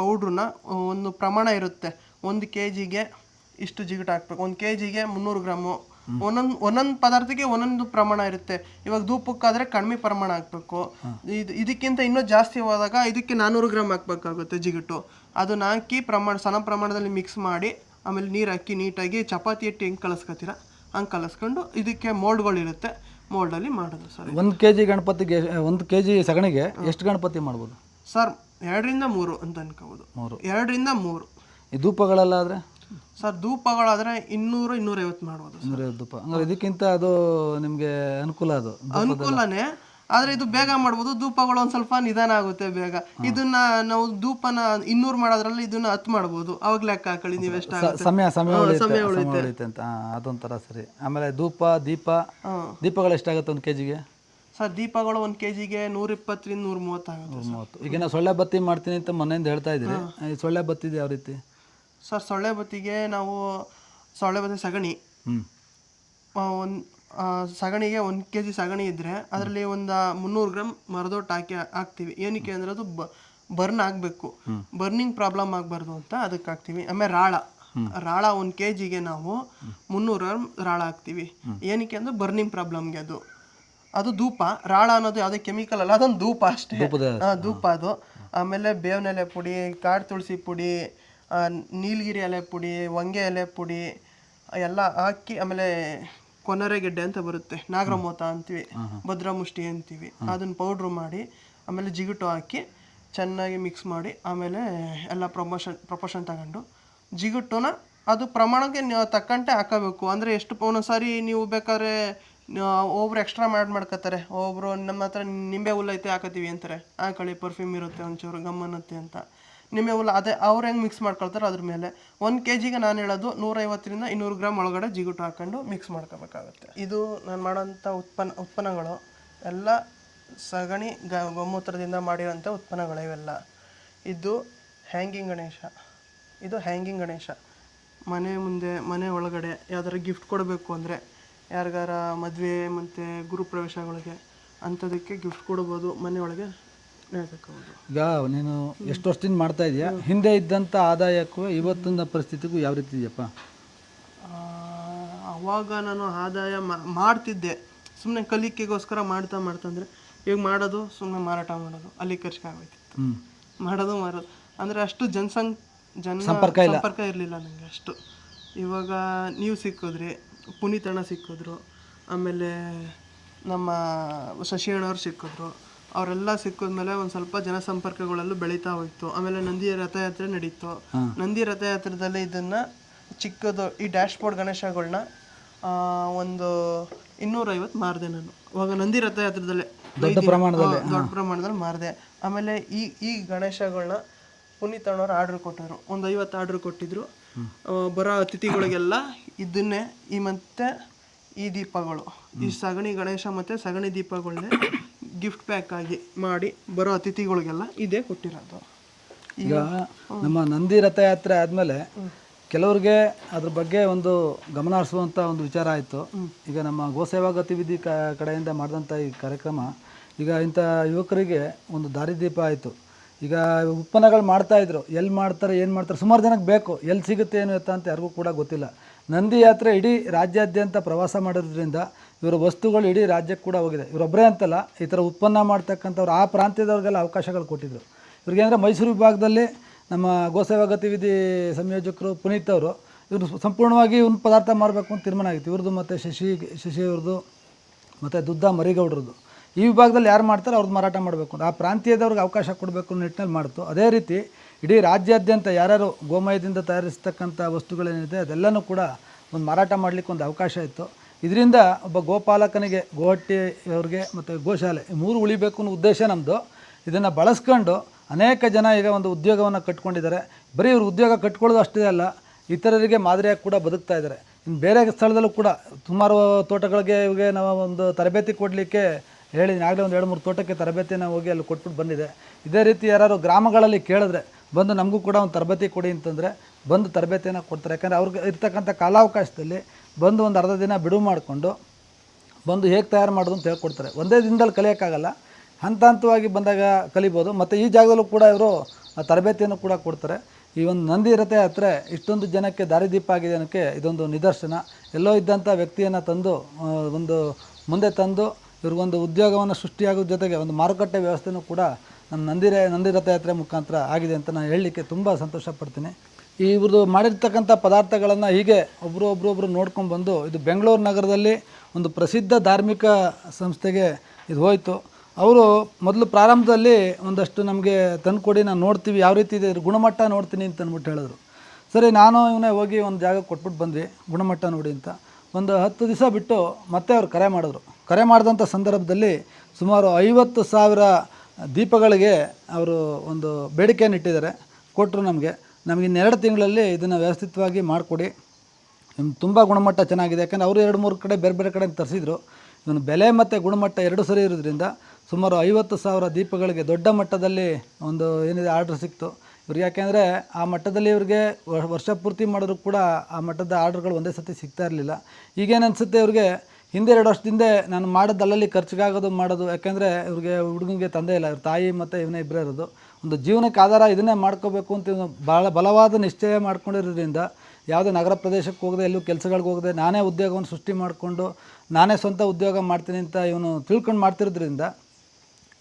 ಪೌಡ್ರನ್ನ ಒಂದು ಪ್ರಮಾಣ ಇರುತ್ತೆ. ಒಂದು ಕೆ ಜಿಗೆ ಇಷ್ಟು ಜಿಗಟ್ ಹಾಕ್ಬೇಕು. ಒಂದು ಕೆ ಜಿಗೆ ಮುನ್ನೂರು ಗ್ರಾಮು ಒಂದೊಂದು ಒಂದೊಂದು ಪದಾರ್ಥಕ್ಕೆ ಒಂದೊಂದು ಪ್ರಮಾಣ ಇರುತ್ತೆ. ಇವಾಗ ಧೂಪಕ್ಕಾದ್ರೆ ಕಡಿಮೆ ಪ್ರಮಾಣ ಹಾಕ್ಬೇಕು. ಇದು ಇದಕ್ಕಿಂತ ಇನ್ನೂ ಜಾಸ್ತಿ ಹೋದಾಗ ಇದಕ್ಕೆ ನಾನ್ನೂರು ಗ್ರಾಮ್ ಹಾಕ್ಬೇಕಾಗುತ್ತೆ ಜಿಗಟು ಅದನ್ನ ಹಾಕಿ ಪ್ರಮಾಣ ಸಣ್ಣ ಪ್ರಮಾಣದಲ್ಲಿ ಮಿಕ್ಸ್ ಮಾಡಿ ಆಮೇಲೆ ನೀರು ಹಾಕಿ ನೀಟಾಗಿ ಚಪಾತಿ ಹಿಟ್ಟು ಹೆಂಗೆ ಕಲಸ್ಕೊತೀರ ಹಂಗೆ ಕಲಸ್ಕೊಂಡು ಇದಕ್ಕೆ ಮೋಲ್ಡ್ಗಳಿರುತ್ತೆ. ಮೋಲ್ಡಲ್ಲಿ ಮಾಡೋದು ಸರ್ ಒಂದು ಕೆ ಜಿ ಗಣಪತಿಗೆ ಒಂದು ಕೆ ಜಿ ಸಗಣಿಗೆ ಎಷ್ಟು ಗಣಪತಿ ಮಾಡ್ಬೋದು? ಸರ್ ಎರಡರಿಂದ ಮೂರು ಅಂತ ಅನ್ಕೋಬೋದು. ಮೂರು. ಎರಡರಿಂದ ಮೂರು. ಈ ಧೂಪಗಳೆಲ್ಲ ಆದರೆ? ಸರ್ ಧೂಪಗಳಾದ್ರೆ ಇನ್ನೂರು ಇನ್ನೂರೈವತ್ತು ಮಾಡ್ಬೋದು ಅಂದ್ರೆ ಧೂಪ. ಹಂಗಾರೆ ಇದಕ್ಕಿಂತ ಅದು ನಿಮಗೆ ಅನುಕೂಲ ಅದು ಅನುಕೂಲನೇ. ಆದ್ರೆ ಇದು ಬೇಗ ಮಾಡ್ಬೋದು. ಧೂಪಗಳು ಒಂದ್ ಸ್ವಲ್ಪ ನಿಧಾನ ಆಗುತ್ತೆ ಬೇಗ. ಇದನ್ನ ನಾವು ಧೂಪನ ಇನ್ನೂರು ಮಾಡೋದ್ರಲ್ಲಿ ಇದನ್ನ ಹತ್ತು ಮಾಡ್ಬೋದು. ಅವಾಗ ಲೆಕ್ಕ ಹಾಕೊಳ್ಳಿ ನೀವು ಎಷ್ಟಾಗುತ್ತೆ ಸಮಯ ಸಮಯ ಉಳಿಯುತ್ತೆ ಸಮಯ ಉಳಿಯುತ್ತೆ. ಅಂತ. ಹಾಂ ಅದೊಂಥರ ಸರಿ. ಆಮೇಲೆ ಧೂಪ ದೀಪ. ದೀಪಗಳು ಎಷ್ಟಾಗುತ್ತೆ ಒಂದು ಕೆ ಜಿಗೆ ಸರ್ ದೀಪಗಳು ಒಂದ್ ಕೆಜಿಗೆ ನೂರ ಇಪ್ಪತ್ತರಿಂದ ನೂರ ಮೂವತ್ತಾಗುತ್ತೆ ಮೂವತ್ತು ಈಗ ನಾವು ಸೊಳ್ಳೆ ಬತ್ತಿ ಮಾಡ್ತೀನಿ ಅಂತ ಮನೆಯಿಂದ ಹೇಳ್ತಾ ಇದ್ದೀರಿ. ಈ ಸೊಳ್ಳೆ ಬತ್ತಿದೆ ಯಾವ ರೀತಿ? ಸರ್ ಸೊಳ್ಳೆ ಬತ್ತಿಗೆ ನಾವು ಸೊಳ್ಳೆ ಬತ್ತಿ ಸಗಣಿ. ಒಂದು ಸಗಣಿಗೆ ಒಂದು ಕೆ ಜಿ ಸಗಣಿ ಇದ್ದರೆ ಅದರಲ್ಲಿ ಒಂದು ಮುನ್ನೂರು ಗ್ರಾಮ್ ಮರದೊಟ್ಟು ಹಾಕಿ ಹಾಕ್ತೀವಿ. ಏನಕ್ಕೆ ಅಂದ್ರೆ ಅದು ಬರ್ನ್ ಆಗಬೇಕು. ಬರ್ನಿಂಗ್ ಪ್ರಾಬ್ಲಮ್ ಆಗಬಾರ್ದು ಅಂತ ಅದಕ್ಕೆ ಹಾಕ್ತೀವಿ. ಆಮೇಲೆ ರಾಳ. ರಾಳ ಒಂದು ಕೆ ಜಿಗೆ ನಾವು ಮುನ್ನೂರು ಗ್ರಾಮ್ ರಾಳ ಹಾಕ್ತೀವಿ. ಏನಕ್ಕೆ ಅಂದ್ರೆ ಬರ್ನಿಂಗ್ ಪ್ರಾಬ್ಲಮ್ಗೆ ಅದು. ಅದು ಧೂಪ. ರಾಳ ಅನ್ನೋದು ಯಾವುದೇ ಕೆಮಿಕಲ್ ಅಲ್ಲ ಅದೊಂದು ಧೂಪ ಅಷ್ಟೇ. ಧೂಪ ಅದು. ಆಮೇಲೆ ಬೇವನೆಲೆ ಪುಡಿ ಕಾಡು ತುಳಸಿ ಪುಡಿ ನೀಲಗಿರಿ ಎಲೆ ಪುಡಿ ವಂಗೆ ಎಲೆ ಪುಡಿ ಎಲ್ಲ ಹಾಕಿ ಆಮೇಲೆ ಕೊನರೆಗೆಡ್ಡೆ ಅಂತ ಬರುತ್ತೆ. ನಾಗರಮೋತ ಅಂತೀವಿ ಭದ್ರಮುಷ್ಟಿ ಅಂತೀವಿ. ಅದನ್ನ ಪೌಡ್ರ್ ಮಾಡಿ ಆಮೇಲೆ ಜಿಗುಟು ಹಾಕಿ ಚೆನ್ನಾಗಿ ಮಿಕ್ಸ್ ಮಾಡಿ ಆಮೇಲೆ ಎಲ್ಲ ಪ್ರಮೋಷನ್ ಪ್ರಪೋಷನ್ ತಗೊಂಡು ಜಿಗುಟ್ಟುನ ಅದು ಪ್ರಮಾಣಕ್ಕೆ ನೀವು ತಕ್ಕಂತೆ ಹಾಕಬೇಕು. ಅಂದರೆ ಎಷ್ಟು ಒಂದೊಂದ್ಸಾರಿ ನೀವು ಬೇಕಾದ್ರೆ ಒಬ್ರು ಎಕ್ಸ್ಟ್ರಾ ಮಾಡಿ ಮಾಡ್ಕೋತಾರೆ. ಒಬ್ಬರು ನಮ್ಮ ಹತ್ರ ನಿಂಬೆ ಹುಲ್ಲು ಐತೆ ಹಾಕತ್ತೀವಿ ಅಂತಾರೆ. ಹಾಕೊಳ್ಳಿ ಪರ್ಫ್ಯೂಮ್ ಇರುತ್ತೆ ಒಂಚೂರು ಗಮ್ಮನತ್ತೆ ಅಂತ. ಹುಲ್ಲು ಅದೇ ಅವ್ರು ಹೆಂಗೆ ಮಿಕ್ಸ್ ಮಾಡ್ಕೊಳ್ತಾರೆ ಅದ್ರ ಮೇಲೆ. ಒಂದು ಕೆ ಜಿಗೆ ನಾನು ಹೇಳೋದು ನೂರೈವತ್ತರಿಂದ ಇನ್ನೂರು ಗ್ರಾಮ್ ಒಳಗಡೆ ಜಿಗುಟು ಹಾಕೊಂಡು ಮಿಕ್ಸ್ ಮಾಡ್ಕೋಬೇಕಾಗುತ್ತೆ. ಇದು ನಾನು ಮಾಡೋಂಥ ಉತ್ಪನ್ನ, ಉತ್ಪನ್ನಗಳು, ಎಲ್ಲ ಸಗಣಿ ಗ, ಗೋಮೂತ್ರದಿಂದ ಮಾಡಿರೋಂಥ ಉತ್ಪನ್ನಗಳು ಇವೆಲ್ಲ. ಇದು ಹ್ಯಾಂಗಿಂಗ್ ಗಣೇಶ. ಇದು ಹ್ಯಾಂಗಿಂಗ್ ಗಣೇಶ. ಮನೆ ಮುಂದೆ, ಮನೆ ಒಳಗಡೆ ಯಾವ್ದಾರ ಗಿಫ್ಟ್ ಕೊಡಬೇಕು ಅಂದರೆ ಯಾರಿಗಾರ ಮದುವೆ ಮತ್ತು ಗುರುಪ್ರವೇಶಗಳಿಗೆ ಅಂಥದಕ್ಕೆ ಗಿಫ್ಟ್ ಕೊಡ್ಬೋದು ಮನೆ ಒಳಗೆ. ನೇತಾಕೋಬೋದು ಈಗ ನೀನು ಎಷ್ಟು ವರ್ಷದಿಂದ ಮಾಡ್ತಾ ಇದೀಯಾ? ಹಿಂದೆ ಇದ್ದಂಥ ಆದಾಯಕ್ಕೂ ಇವತ್ತಿನ ಪರಿಸ್ಥಿತಿಗೂ ಯಾವ ರೀತಿ ಇದೆಯಪ್ಪ? ಅವಾಗ ನಾನು ಆದಾಯ ಮಾಡ್ತಿದ್ದೆ. ಸುಮ್ಮನೆ ಕಲಿಕೆಗೋಸ್ಕರ ಮಾಡ್ತಾ ಮಾಡ್ತಾ ಅಂದರೆ ಈಗ ಮಾಡೋದು ಸುಮ್ಮನೆ ಮಾರಾಟ ಮಾಡೋದು ಅಲ್ಲಿ ಖರ್ಚಿಗೆ ಆಗೋಯ್ತು. ಮಾಡೋದು ಮಾರೋದು. ಅಂದರೆ ಅಷ್ಟು ಜನಸಂಖ್ ಜನ ಸಂಪರ್ಕ. ಸಂಪರ್ಕ ಇರಲಿಲ್ಲ ನನಗೆ ಅಷ್ಟು. ಇವಾಗ ನೀವು ಸಿಕ್ಕಿದ್ರಿ ಪುನೀತಣ್ಣ ಸಿಕ್ಕಿದ್ರು ಆಮೇಲೆ ನಮ್ಮ ಶಶಿ ಅಣ್ಣವ್ರು ಸಿಕ್ಕಿದ್ರು ಅವರೆಲ್ಲ ಸಿಕ್ಕಿದ್ಮೇಲೆ ಒಂದು ಸ್ವಲ್ಪ ಜನಸಂಪರ್ಕಗಳಲ್ಲೂ ಬೆಳೀತಾ ಹೋಯ್ತು. ಆಮೇಲೆ ನಂದಿ ರಥಯಾತ್ರೆ ನಡೀತು. ನಂದಿ ರಥಯಾತ್ರೆದಲ್ಲಿ ಇದನ್ನ ಚಿಕ್ಕದು ಈ ಡ್ಯಾಶ್ ಬೋರ್ಡ್ ಗಣೇಶಗಳನ್ನ ಒಂದು ಇನ್ನೂರೈವತ್ತು ಮಾರಿದೆ ನಾನು. ಇವಾಗ ನಂದಿ ರಥಯಾತ್ರದಲ್ಲೇ ದೊಡ್ಡ ಪ್ರಮಾಣದಲ್ಲಿ ದೊಡ್ಡ ಪ್ರಮಾಣದಲ್ಲಿ ಮಾರಿದೆ. ಆಮೇಲೆ ಈ ಈ ಗಣೇಶಗಳನ್ನ ಪುನೀತ್ ಅಣ್ಣವ್ರು ಆರ್ಡರ್ ಕೊಟ್ಟರು. ಒಂದು ಐವತ್ತು ಆರ್ಡರ್ ಕೊಟ್ಟಿದ್ರು. ಬರೋ ಅತಿಥಿಗಳಿಗೆಲ್ಲ ಇದನ್ನೇ ಈ ಮತ್ತೆ ಈ ದೀಪಗಳು. ಈ ಸಗಣಿ ಗಣೇಶ ಮತ್ತೆ ಸಗಣಿ ದೀಪಗಳನ್ನೇ ಗಿಫ್ಟ್ ಪ್ಯಾಕ್ ಆಗಿ ಮಾಡಿ ಬರೋ ಅತಿಥಿಗಳಿಗೆಲ್ಲ ಇದೇ ಕೊಟ್ಟಿರೋದು. ಈಗ ನಮ್ಮ ನಂದಿ ರಥಯಾತ್ರೆ ಆದಮೇಲೆ ಕೆಲವ್ರಿಗೆ ಅದ್ರ ಬಗ್ಗೆ ಒಂದು ಗಮನ ಹರಿಸುವಂಥ ಒಂದು ವಿಚಾರ ಆಯಿತು. ಈಗ ನಮ್ಮ ಗೋಸೇವಾ ಗತಿವಿಧಿ ಕ ಕಡೆಯಿಂದ ಮಾಡಿದಂಥ ಈ ಕಾರ್ಯಕ್ರಮ ಈಗ ಇಂಥ ಯುವಕರಿಗೆ ಒಂದು ದಾರಿದೀಪ ಆಯಿತು. ಈಗ ಉತ್ಪನ್ನಗಳು ಮಾಡ್ತಾಯಿದ್ರು ಎಲ್ಲಿ ಮಾಡ್ತಾರೆ ಏನು ಮಾಡ್ತಾರೆ ಸುಮಾರು ಜನಕ್ಕೆ ಬೇಕು. ಎಲ್ಲಿ ಸಿಗುತ್ತೆ ಏನು ಎತ್ತ ಅಂತ ಯಾರಿಗೂ ಕೂಡ ಗೊತ್ತಿಲ್ಲ. ನಂದಿ ಯಾತ್ರೆ ಇಡೀ ರಾಜ್ಯಾದ್ಯಂತ ಪ್ರವಾಸ ಮಾಡೋದ್ರಿಂದ ಇವರ ವಸ್ತುಗಳು ಇಡೀ ರಾಜ್ಯಕ್ಕೆ ಕೂಡ ಹೋಗಿದೆ. ಇವರೊಬ್ಬರೇ ಅಂತಲ್ಲ, ಈ ಥರ ಉತ್ಪನ್ನ ಮಾಡ್ತಕ್ಕಂಥವ್ರು ಆ ಪ್ರಾಂತ್ಯದವ್ರಿಗೆಲ್ಲ ಅವಕಾಶಗಳು ಕೊಟ್ಟಿದ್ದರು ಇವ್ರಿಗೆ ಅಂದರೆ ಮೈಸೂರು ವಿಭಾಗದಲ್ಲಿ ನಮ್ಮ ಗೋಸೇವಾ ಗತಿವಿಧಿ ಸಂಯೋಜಕರು ಪುನೀತ್ ಅವರು, ಇವರು ಸಂಪೂರ್ಣವಾಗಿ ಇವ್ನ ಪದಾರ್ಥ ಮಾಡಬೇಕು ಅಂತ ತೀರ್ಮಾನ ಆಗಿತ್ತು. ಇವ್ರದ್ದು ಮತ್ತು ಶಶಿ ಶಶಿ ಅವ್ರದ್ದು ಮತ್ತು ದುದ್ದ ಮರಿಗೌಡ್ರದ್ದು. ಈ ವಿಭಾಗದಲ್ಲಿ ಯಾರು ಮಾಡ್ತಾರೆ ಅವ್ರದ್ದು ಮಾರಾಟ ಮಾಡಬೇಕು. ಆ ಪ್ರಾಂತ್ಯದವ್ರಿಗೆ ಅವಕಾಶ ಕೊಡಬೇಕು ಅನ್ನೋ ನಿಟ್ಟಿನಲ್ಲಿ ಮಾಡ್ತು. ಅದೇ ರೀತಿ ಇಡೀ ರಾಜ್ಯಾದ್ಯಂತ ಯಾರ್ಯಾರು ಗೋಮಯದಿಂದ ತಯಾರಿಸ್ತಕ್ಕಂಥ ವಸ್ತುಗಳೇನಿದೆ ಅದೆಲ್ಲನೂ ಕೂಡ ಒಂದು ಮಾರಾಟ ಮಾಡಲಿಕ್ಕೆ ಒಂದು ಅವಕಾಶ ಇತ್ತು. ಇದರಿಂದ ಒಬ್ಬ ಗೋಪಾಲಕನಿಗೆ, ಗೋಹಟ್ಟಿ ಅವ್ರಿಗೆ ಮತ್ತು ಗೋಶಾಲೆ ಮೂರು ಉಳಿಬೇಕು ಅನ್ನೋ ಉದ್ದೇಶ ನಮ್ಮದು ಇದನ್ನು ಬಳಸ್ಕೊಂಡು ಅನೇಕ ಜನ ಈಗ ಒಂದು ಉದ್ಯೋಗವನ್ನು ಕಟ್ಕೊಂಡಿದ್ದಾರೆ. ಬರೀ ಇವರು ಉದ್ಯೋಗ ಕಟ್ಕೊಳ್ಳೋದು ಅಷ್ಟೇ ಅಲ್ಲ, ಇತರರಿಗೆ ಮಾದರಿಯಾಗಿ ಕೂಡ ಬದುಕ್ತಾ ಇದ್ದಾರೆ. ಇನ್ನು ಬೇರೆ ಸ್ಥಳದಲ್ಲೂ ಕೂಡ ಸುಮಾರು ತೋಟಗಳಿಗೆ ಇವಾಗ ನಾವು ಒಂದು ತರಬೇತಿ ಕೊಡಲಿಕ್ಕೆ ಹೇಳಿ, ಆಗಲೇ ಒಂದು ಎರಡು ಮೂರು ತೋಟಕ್ಕೆ ತರಬೇತಿನ ಹೋಗಿ ಅಲ್ಲಿ ಕೊಟ್ಬಿಟ್ಟು ಬಂದಿದೆ. ಇದೇ ರೀತಿ ಯಾರು ಗ್ರಾಮಗಳಲ್ಲಿ ಕೇಳಿದ್ರೆ ಬಂದು ನಮಗೂ ಕೂಡ ಒಂದು ತರಬೇತಿ ಕೊಡಿ ಅಂತಂದರೆ ಬಂದು ತರಬೇತಿಯನ್ನು ಕೊಡ್ತಾರೆ. ಯಾಕಂದರೆ ಅವ್ರಿಗೆ ಇರ್ತಕ್ಕಂಥ ಕಾಲಾವಕಾಶದಲ್ಲಿ ಬಂದು ಒಂದು ಅರ್ಧ ದಿನ ಬಿಡುವು ಮಾಡಿಕೊಂಡು ಬಂದು ಹೇಗೆ ತಯಾರು ಮಾಡೋದು ಅಂತ ಹೇಳ್ಕೊಡ್ತಾರೆ. ಒಂದೇ ದಿನದಲ್ಲಿ ಕಲಿಯೋಕ್ಕಾಗಲ್ಲ. ಹಂತ ಹಂತವಾಗಿ ಬಂದಾಗ ಕಲಿಬೋದು. ಮತ್ತು ಈ ಜಾಗದಲ್ಲೂ ಕೂಡ ಇವರು ತರಬೇತಿಯನ್ನು ಕೂಡ ಕೊಡ್ತಾರೆ. ಈ ಒಂದು ನಂದಿ ರಥಯಾತ್ರೆ ಇಷ್ಟೊಂದು ಜನಕ್ಕೆ ದಾರಿದೀಪ ಆಗಿದೆ ಅನ್ನೋಕ್ಕೆ ಇದೊಂದು ನಿದರ್ಶನ. ಎಲ್ಲೋ ಇದ್ದಂಥ ವ್ಯಕ್ತಿಯನ್ನು ತಂದು ಒಂದು ಮುಂದೆ ತಂದು ಇವ್ರಿಗೊಂದು ಉದ್ಯೋಗವನ್ನು ಸೃಷ್ಟಿಯಾಗೋ ಜೊತೆಗೆ ಒಂದು ಮಾರುಕಟ್ಟೆ ವ್ಯವಸ್ಥೆನೂ ಕೂಡ ನಮ್ಮ ನಂದಿ ನಂದಿರಥಯಾತ್ರೆ ನಂದಿ ರಥಯಾತ್ರೆ ಮುಖಾಂತರ ಆಗಿದೆ ಅಂತ ನಾನು ಹೇಳಲಿಕ್ಕೆ ತುಂಬ ಸಂತೋಷ ಪಡ್ತೀನಿ ಈ ಇವ್ರದ್ದು ಮಾಡಿರ್ತಕ್ಕಂಥ ಪದಾರ್ಥಗಳನ್ನು ಹೀಗೆ ಒಬ್ಬರು ಒಬ್ರು ನೋಡ್ಕೊಂಡು ಬಂದು ಇದು ಬೆಂಗಳೂರು ನಗರದಲ್ಲಿ ಒಂದು ಪ್ರಸಿದ್ಧ ಧಾರ್ಮಿಕ ಸಂಸ್ಥೆಗೆ ಇದು ಹೋಯಿತು. ಅವರು ಮೊದಲು ಪ್ರಾರಂಭದಲ್ಲಿ ಒಂದಷ್ಟು ನಮಗೆ ತಂದುಕೊಡಿ, ನಾನು ನೋಡ್ತೀವಿ, ಯಾವ ರೀತಿ ಇದೆ ಗುಣಮಟ್ಟ ನೋಡ್ತೀನಿ ಅಂತ ಅಂದ್ಬಿಟ್ಟು ಹೇಳಿದ್ರು. ಸರಿ, ನಾನು ಇವನೇ ಹೋಗಿ ಒಂದು ಜಾಗ ಕೊಟ್ಬಿಟ್ಟು ಬಂದ್ವಿ, ಗುಣಮಟ್ಟ ನೋಡಿ ಅಂತ. ಒಂದು ಹತ್ತು ದಿವಸ ಬಿಟ್ಟು ಮತ್ತೆ ಅವ್ರು ಕರೆ ಮಾಡಿದ್ರು. ಕರೆ ಮಾಡಿದಂಥ ಸಂದರ್ಭದಲ್ಲಿ ಸುಮಾರು ಐವತ್ತು ಸಾವಿರ ದೀಪಗಳಿಗೆ ಅವರು ಒಂದು ಬೇಡಿಕೆಯನ್ನು ಇಟ್ಟಿದ್ದಾರೆ ಕೊಟ್ಟರು ನಮಗೆ. ನಮಗೆ ಇನ್ನೆರಡು ತಿಂಗಳಲ್ಲಿ ಇದನ್ನು ವ್ಯವಸ್ಥಿತವಾಗಿ ಮಾಡಿಕೊಡಿ. ತುಂಬ ಗುಣಮಟ್ಟ ಚೆನ್ನಾಗಿದೆ. ಯಾಕಂದರೆ ಅವರು ಎರಡು ಮೂರು ಕಡೆ ಬೇರೆ ಬೇರೆ ಕಡೆ ತರಿಸಿದ್ರು. ಇವನು ಬೆಲೆ ಮತ್ತು ಗುಣಮಟ್ಟ ಎರಡು ಸರಿ ಇರೋದ್ರಿಂದ ಸುಮಾರು ಐವತ್ತು ಸಾವಿರ ದೀಪಗಳಿಗೆ ದೊಡ್ಡ ಮಟ್ಟದಲ್ಲಿ ಒಂದು ಏನಿದೆ ಆರ್ಡ್ರ್ ಸಿಕ್ತು. ಇವ್ರಿಗೆ ಯಾಕೆಂದರೆ ಆ ಮಟ್ಟದಲ್ಲಿ ಇವ್ರಿಗೆ ವರ್ಷ ಪೂರ್ತಿ ಮಾಡಿದ್ರು ಕೂಡ ಆ ಮಟ್ಟದ ಆರ್ಡ್ರ್ಗಳು ಒಂದೇ ಸತಿ ಸಿಗ್ತಾ ಇರಲಿಲ್ಲ. ಈಗೇನು ಅನಿಸುತ್ತೆ ಇವ್ರಿಗೆ? ಹಿಂದೆ ಎರಡು ವರ್ಷದಿಂದ ನಾನು ಮಾಡೋದು ಅಲ್ಲಲ್ಲಿ ಖರ್ಚಿಗಾಗೋದು ಮಾಡೋದು. ಯಾಕೆಂದರೆ ಇವ್ರಿಗೆ ಹುಡುಗನಿಗೆ ತಂದೆ ಇಲ್ಲ. ಇವ್ರ ತಾಯಿ ಮತ್ತು ಇವನೇ ಇಬ್ಬರೇ ಇರೋದು. ಒಂದು ಜೀವನಕ್ಕೆ ಆಧಾರ ಇದನ್ನೇ ಮಾಡ್ಕೋಬೇಕು ಅಂತ ಭಾಳ ಬಲವಾದ ನಿಶ್ಚಯ ಮಾಡ್ಕೊಂಡಿರೋದ್ರಿಂದ ಯಾವುದೇ ನಗರ ಪ್ರದೇಶಕ್ಕೆ ಹೋಗದೆ ಎಲ್ಲೂ ಕೆಲಸಗಳಿಗೆ ಹೋಗದೆ, ನಾನೇ ಉದ್ಯೋಗವನ್ನು ಸೃಷ್ಟಿ ಮಾಡಿಕೊಂಡು ನಾನೇ ಸ್ವಂತ ಉದ್ಯೋಗ ಮಾಡ್ತೀನಿ ಅಂತ ಇವನು ತಿಳ್ಕೊಂಡು ಮಾಡ್ತಿರೋದ್ರಿಂದ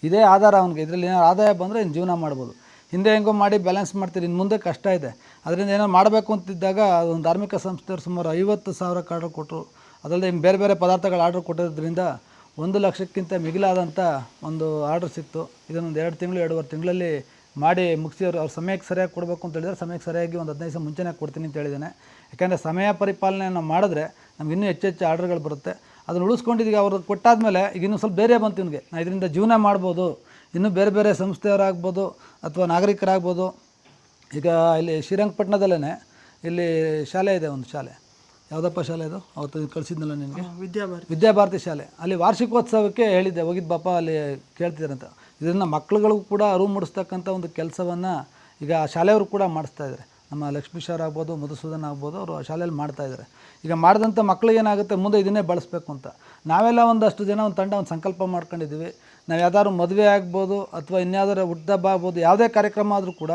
ಇದೇ ಆಧಾರ ಅವನಿಗೆ. ಇದರಲ್ಲಿ ಏನಾದ್ರು ಆದಾಯ ಬಂದರೆ ಇನ್ನು ಜೀವನ ಮಾಡ್ಬೋದು. ಹಿಂದೆ ಹೆಂಗೋ ಮಾಡಿ ಬ್ಯಾಲೆನ್ಸ್ ಮಾಡ್ತೀರಿ ಇನ್ನು ಮುಂದೆ ಕಷ್ಟ ಇದೆ. ಅದರಿಂದ ಏನೋ ಮಾಡಬೇಕು ಅಂತಿದ್ದಾಗ ಒಂದು ಧಾರ್ಮಿಕ ಸಂಸ್ಥೆಯವರು ಸುಮಾರು ಐವತ್ತು ಸಾವಿರ ಆರ್ಡರ್ ಕೊಟ್ಟರು ಅದಲ್ಲದೆ ಬೇರೆ ಬೇರೆ ಪದಾರ್ಥಗಳು ಆರ್ಡರ್ ಕೊಟ್ಟಿರೋದ್ರಿಂದ ಒಂದು ಲಕ್ಷಕ್ಕಿಂತ ಮಿಗಿಲಾದಂಥ ಒಂದು ಆರ್ಡ್ರ್ ಸಿಕ್ತು. ಇದನ್ನೊಂದು ಎರಡು ತಿಂಗಳು, ಎರಡೂವರೆ ತಿಂಗಳಲ್ಲಿ ಮಾಡಿ ಮುಗಿಸಿ ಅವ್ರು ಅವ್ರ ಸಮಯಕ್ಕೆ ಸರಿಯಾಗಿ ಕೊಡಬೇಕು ಅಂತ ಹೇಳಿದರೆ ಸಮಯಕ್ಕೆ ಸರಿಯಾಗಿ ಒಂದು ಹದಿನೈದು ದಿವಸ ಮುಂಚೆನೇ ಕೊಡ್ತೀನಿ ಅಂತ ಹೇಳಿದ್ದೇನೆ. ಯಾಕೆಂದರೆ ಸಮಯ ಪರಿಪಾಲನೆ ಮಾಡಿದ್ರೆ ನಮ್ಗೆ ಇನ್ನೂ ಹೆಚ್ಚು ಹೆಚ್ಚು ಆರ್ಡ್ರ್ಗಳು ಬರುತ್ತೆ. ಅದನ್ನು ಉಳಿಸ್ಕೊಂಡಿದ್ದೀಗ ಅವ್ರು ಕೊಟ್ಟಾದಮೇಲೆ ಈಗ ಇನ್ನೂ ಸ್ವಲ್ಪ ಬೇರೆ ಬಂತು ನಿಮಗೆ ನಾನು ಇದರಿಂದ ಜೀವನ ಮಾಡ್ಬೋದು. ಇನ್ನೂ ಬೇರೆ ಬೇರೆ ಸಂಸ್ಥೆಯವರಾಗ್ಬೋದು ಅಥವಾ ನಾಗರಿಕರಾಗ್ಬೋದು. ಈಗ ಇಲ್ಲಿ ಶ್ರೀರಂಗಪಟ್ಟಣದಲ್ಲೇ ಇಲ್ಲಿ ಶಾಲೆ ಇದೆ ಒಂದು ಶಾಲೆ. ಯಾವುದಪ್ಪ ಶಾಲೆ ಅದು? ಅವತ್ತು ಕಳಿಸಿದ್ನಲ್ಲ ನಿನಗೆ? ವಿದ್ಯಾಭಾರತಿ. ವಿದ್ಯಾಭಾರತಿ ಶಾಲೆ. ಅಲ್ಲಿ ವಾರ್ಷಿಕೋತ್ಸವಕ್ಕೆ ಹೇಳಿದ್ದೆ ಹೋಗಿದ್ದು ಪಾಪ ಅಲ್ಲಿ ಕೇಳ್ತಿದ್ದಾರಂತ. ಇದನ್ನು ಮಕ್ಕಳುಗಳಿಗೂ ಕೂಡ ಅರಿವು ಮೂಡಿಸ್ತಕ್ಕಂಥ ಒಂದು ಕೆಲಸವನ್ನು ಈಗ ಆ ಶಾಲೆಯವರು ಕೂಡ ಮಾಡಿಸ್ತಾ ಇದ್ದಾರೆ ನಮ್ಮ ಲಕ್ಷ್ಮೀ ಸರ್ ಆಗ್ಬೋದು ಮಧುಸೂದನ್ ಆಗ್ಬೋದು ಅವರು ಆ ಶಾಲೆಯಲ್ಲಿ ಮಾಡ್ತಾ ಇದ್ದಾರೆ ಈಗ ಮಾಡಿದಂಥ ಮಕ್ಳಿಗೆ ಏನಾಗುತ್ತೆ? ಮುಂದೆ ಇದನ್ನೇ ಬಳಸಬೇಕು ಅಂತ. ನಾವೆಲ್ಲ ಒಂದಷ್ಟು ಜನ ಒಂದು ತಂಡ ಒಂದು ಸಂಕಲ್ಪ ಮಾಡ್ಕೊಂಡಿದ್ದೀವಿ. ನಾವು ಯಾವ್ದಾದ್ರು ಮದುವೆ ಆಗ್ಬೋದು ಅಥವಾ ಇನ್ಯಾವುದಾದ್ರು ಹುಟ್ಟದಬ್ಬ ಆಗ್ಬೋದು ಯಾವುದೇ ಕಾರ್ಯಕ್ರಮ ಆದರೂ ಕೂಡ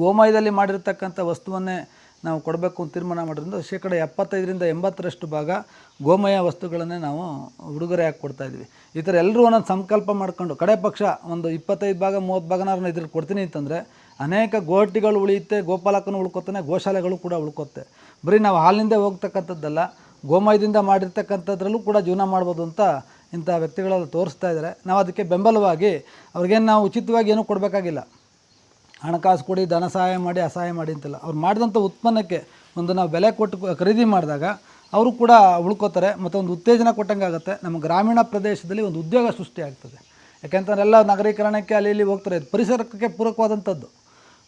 ಗೋಮಯದಲ್ಲಿ ಮಾಡಿರ್ತಕ್ಕಂಥ ವಸ್ತುವನ್ನೇ ನಾವು ಕೊಡಬೇಕು ಅಂತ ತೀರ್ಮಾನ ಮಾಡೋದ್ರಿಂದ ಶೇಕಡ ಎಪ್ಪತ್ತೈದರಿಂದ ಎಂಬತ್ತರಷ್ಟು ಭಾಗ ಗೋಮಯ ವಸ್ತುಗಳನ್ನೇ ನಾವು ಉಡುಗೊರೆಯಾಗಿ ಕೊಡ್ತಾ ಇದ್ವಿ ಈ ಥರ ಎಲ್ಲರೂ ಒಂದೊಂದು ಸಂಕಲ್ಪ ಮಾಡ್ಕೊಂಡು ಕಡೆ ಪಕ್ಷ ಒಂದು ಇಪ್ಪತ್ತೈದು ಭಾಗ, ಮೂವತ್ತು ಭಾಗನಾರನ್ನ ನಾನು ಇದ್ರಲ್ಲಿ ಕೊಡ್ತೀನಿ ಅಂತಂದರೆ ಅನೇಕ ಗೋಟಿಗಳು ಉಳಿಯುತ್ತೆ, ಗೋಪಾಲಕನೂ ಉಳ್ಕೊತಾನೆ, ಗೋಶಾಲೆಗಳು ಕೂಡ ಉಳ್ಕೊತ್ತೆ. ಬರೀ ನಾವು ಹಾಲಿನಿಂದ ಹೋಗ್ತಕ್ಕಂಥದ್ದಲ್ಲ, ಗೋಮಯದಿಂದ ಮಾಡಿರ್ತಕ್ಕಂಥದ್ರಲ್ಲೂ ಕೂಡ ಜೀವನ ಮಾಡ್ಬೋದು ಅಂತ ಇಂಥ ವ್ಯಕ್ತಿಗಳಲ್ಲಿ ತೋರಿಸ್ತಾ ಇದ್ದಾರೆ. ನಾವು ಅದಕ್ಕೆ ಬೆಂಬಲವಾಗಿ ಅವ್ರಿಗೇನು ನಾವು ಉಚಿತವಾಗಿ ಏನೂ ಕೊಡಬೇಕಾಗಿಲ್ಲ. ಹಣಕಾಸು ಕೊಡಿ, ಧನ ಸಹಾಯ ಮಾಡಿ, ಅಸಹಾಯ ಮಾಡಿ ಅಂತಿಲ್ಲ. ಅವ್ರು ಮಾಡಿದಂಥ ಉತ್ಪನ್ನಕ್ಕೆ ಒಂದು ನಾವು ಬೆಲೆ ಕೊಟ್ಟು ಖರೀದಿ ಮಾಡಿದಾಗ ಅವರು ಕೂಡ ಉಳ್ಕೋತಾರೆ, ಮತ್ತು ಒಂದು ಉತ್ತೇಜನ ಕೊಟ್ಟಂಗೆ ಆಗುತ್ತೆ. ನಮ್ಮ ಗ್ರಾಮೀಣ ಪ್ರದೇಶದಲ್ಲಿ ಒಂದು ಉದ್ಯೋಗ ಸೃಷ್ಟಿ ಆಗ್ತದೆ. ಯಾಕೆಂತಂದ್ರೆ ಎಲ್ಲ ನಗರೀಕರಣಕ್ಕೆ ಅಲ್ಲಿ ಇಲ್ಲಿ ಹೋಗ್ತಾರೆ. ಪರಿಸರಕ್ಕೆ ಪೂರಕವಾದಂಥದ್ದು.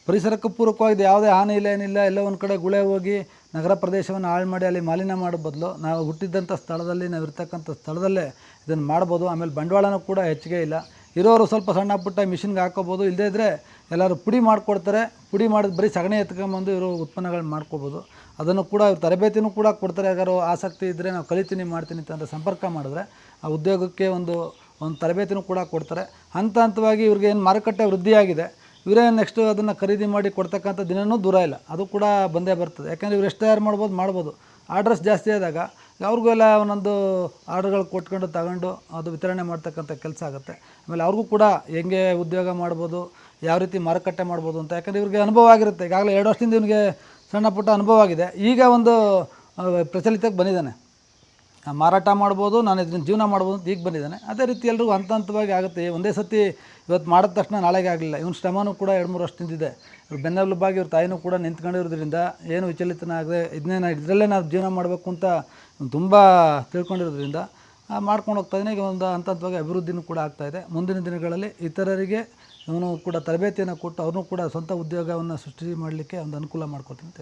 ಪರಿಸರಕ್ಕೆ ಪೂರಕವಾಗಿದೆ. ಯಾವುದೇ ಹಾನಿ ಇಲ್ಲ, ಏನಿಲ್ಲ, ಎಲ್ಲ ಒಂದು ಕಡೆ ಗುಳೆ ಹೋಗಿ ನಗರ ಪ್ರದೇಶವನ್ನು ಹಾಳು ಮಾಡಿ ಅಲ್ಲಿ ಮಾಲಿನ್ಯ ಮಾಡೋ ಬದಲು ನಾವು ಹುಟ್ಟಿದ್ದಂಥ ಸ್ಥಳದಲ್ಲಿ ನಾವು ಇರ್ತಕ್ಕಂಥ ಸ್ಥಳದಲ್ಲೇ ಇದನ್ನು ಮಾಡ್ಬೋದು. ಆಮೇಲೆ ಬಂಡವಾಳನೂ ಕೂಡ ಹೆಚ್ಚಿಗೆ ಇಲ್ಲ. ಇರೋರು ಸ್ವಲ್ಪ ಸಣ್ಣ ಪುಟ್ಟ ಮಿಷಿನ್ಗೆ ಹಾಕೋಬೋದು. ಇಲ್ಲದೇ ಇದ್ದರೆ ಎಲ್ಲರೂ ಪುಡಿ ಮಾಡಿಕೊಡ್ತಾರೆ. ಪುಡಿ ಮಾಡಿದ ಬರೀ ಸಗಣಿ ಎತ್ಕೊಂಬಂದು ಇರೋ ಉತ್ಪನ್ನಗಳನ್ನ ಮಾಡ್ಕೋಬೋದು. ಅದನ್ನು ಕೂಡ ತರಬೇತಿನೂ ಕೂಡ ಕೊಡ್ತಾರೆ. ಯಾರು ಆಸಕ್ತಿ ಇದ್ದರೆ ನಾವು ಕಲಿತೀನಿ, ಮಾಡ್ತೀನಿ ಅಂತ ಸಂಪರ್ಕ ಮಾಡಿದ್ರೆ ಆ ಉದ್ಯೋಗಕ್ಕೆ ಒಂದು ಒಂದು ತರಬೇತಿನೂ ಕೂಡ ಕೊಡ್ತಾರೆ. ಹಂತ ಹಂತವಾಗಿ ಇವ್ರಿಗೆ ಏನು ಮಾರುಕಟ್ಟೆ ವೃದ್ಧಿಯಾಗಿದೆ, ಇವರೇ ನೆಕ್ಸ್ಟ್ ಅದನ್ನು ಖರೀದಿ ಮಾಡಿ ಕೊಡ್ತಕ್ಕಂಥ ದಿನವೂ ದೂರ ಇಲ್ಲ. ಅದು ಕೂಡ ಬಂದೇ ಬರ್ತದೆ. ಯಾಕೆಂದರೆ ಇವ್ರು ಎಷ್ಟು ತಯಾರು ಮಾಡ್ಬೋದು ಮಾಡ್ಬೋದು. ಆರ್ಡ್ರಸ್ ಜಾಸ್ತಿ ಆದಾಗ ಅವ್ರಿಗೂ ಎಲ್ಲ ಒಂದೊಂದು ಆರ್ಡ್ರ್ಗಳು ಕೊಟ್ಕೊಂಡು ತಗೊಂಡು ಅದು ವಿತರಣೆ ಮಾಡ್ತಕ್ಕಂಥ ಕೆಲಸ ಆಗುತ್ತೆ. ಆಮೇಲೆ ಅವ್ರಿಗೂ ಕೂಡ ಹೆಂಗೆ ಉದ್ಯೋಗ ಮಾಡ್ಬೋದು, ಯಾವ ರೀತಿ ಮಾರುಕಟ್ಟೆ ಮಾಡ್ಬೋದು ಅಂತ, ಯಾಕಂದರೆ ಇವ್ರಿಗೆ ಅನುಭವ ಆಗಿರುತ್ತೆ. ಈಗಾಗಲೇ ಎರಡು ವರ್ಷದಿಂದ ಇವನಿಗೆ ಸಣ್ಣ ಪುಟ್ಟ ಅನುಭವ ಆಗಿದೆ. ಈಗ ಒಂದು ಪ್ರಚಲಿತಕ್ಕೆ ಬಂದಿದ್ದಾನೆ. ಮಾರಾಟ ಮಾಡ್ಬೋದು, ನಾನು ಇದನ್ನ ಜೀವನ ಮಾಡ್ಬೋದು ಅಂತ ಈಗ ಬಂದಿದ್ದಾನೆ. ಅದೇ ರೀತಿ ಎಲ್ಲರಿಗೂ ಹಂತ ಹಂತವಾಗಿ ಆಗುತ್ತೆ. ಒಂದೇ ಸತಿ ಇವತ್ತು ಮಾಡಿದ ತಕ್ಷಣ ನಾಳೆಗೆ ಆಗಲಿಲ್ಲ. ಇವನ ಶ್ರಮನೂ ಕೂಡ ಎರಡು ಮೂರು ವರ್ಷದಿಂದಿದೆ ಇವ್ರು ಬೆನ್ನೆಲುಬಾಗಿ ಇವ್ರ ತಾಯಿನೂ ಕೂಡ ನಿಂತ್ಕೊಂಡಿರೋದ್ರಿಂದ ಏನು ವಿಚಲಿತನ ಆಗದೆ ಇದನ್ನೇ ನಾನು ಇದರಲ್ಲೇ ನಾವು ಜೀವನ ಮಾಡಬೇಕು ಅಂತ ತುಂಬ ತಿಳ್ಕೊಂಡಿರೋದ್ರಿಂದ ಮಾಡ್ಕೊಂಡು ಹೋಗ್ತಾ ಒಂದು ಹಂತ ಹಂತವಾಗಿ ಅಭಿವೃದ್ಧಿನೂ ಕೂಡ ಆಗ್ತಾ ಇದೆ. ಮುಂದಿನ ದಿನಗಳಲ್ಲಿ ಇತರರಿಗೆ ಇವನು ಕೂಡ ತರಬೇತಿಯನ್ನು ಕೊಟ್ಟು ಅವ್ರನ್ನೂ ಕೂಡ ಸ್ವಂತ ಉದ್ಯೋಗವನ್ನು ಸೃಷ್ಟಿ ಮಾಡಲಿಕ್ಕೆ ಒಂದು ಅನುಕೂಲ ಮಾಡ್ಕೊತೀನಿ ಅಂತ